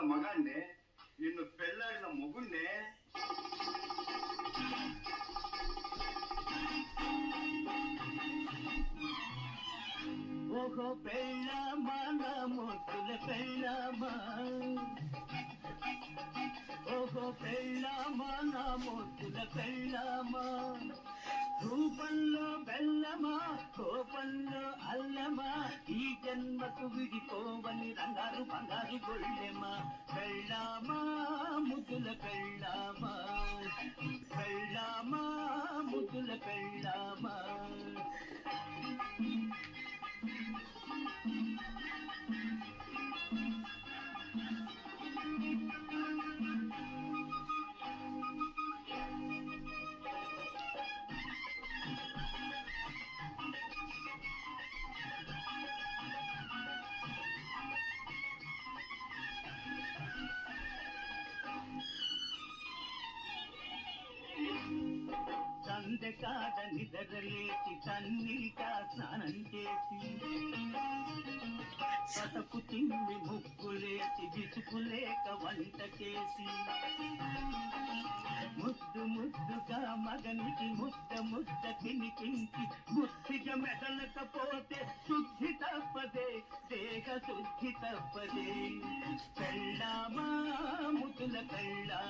మీసం గల నిన్ను పెళ్ళాడిన మొగుణ్ణే. ఓహో పెళ్ళమా నా ముద్దుల పెళ్ళమా. ఓహో పెళ్ళమా నా ముద్దుల పెళ్ళమా. రూపంలో బెల్లమా ಜನ್ಮ ಕುಗಿಡಿಕೋ ಬನ್ನಿ ರಂಗಾರು ಬಂಗಾರು ಗೊಳ್ಳೆಮ್ಮ ಕಳ್ಳಾಮ ಮುದ್ದುಲ ಕಳ್ಳಾ సందకాడ నిద్రలేచి తన్నీట స్నానం చేసి పటపు తిండి ముక్కులేసి విసుకులేక వంట చేసి ముద్దు ముద్దుగా మగనికి ముద్ద ముద్ద తినిపించి ముద్దిగా మెదలకపోతే శుద్ధి తప్పదే దేహ శుద్ధి తప్పదే. పెళ్ళామా ముద్దుల పెళ్ళామా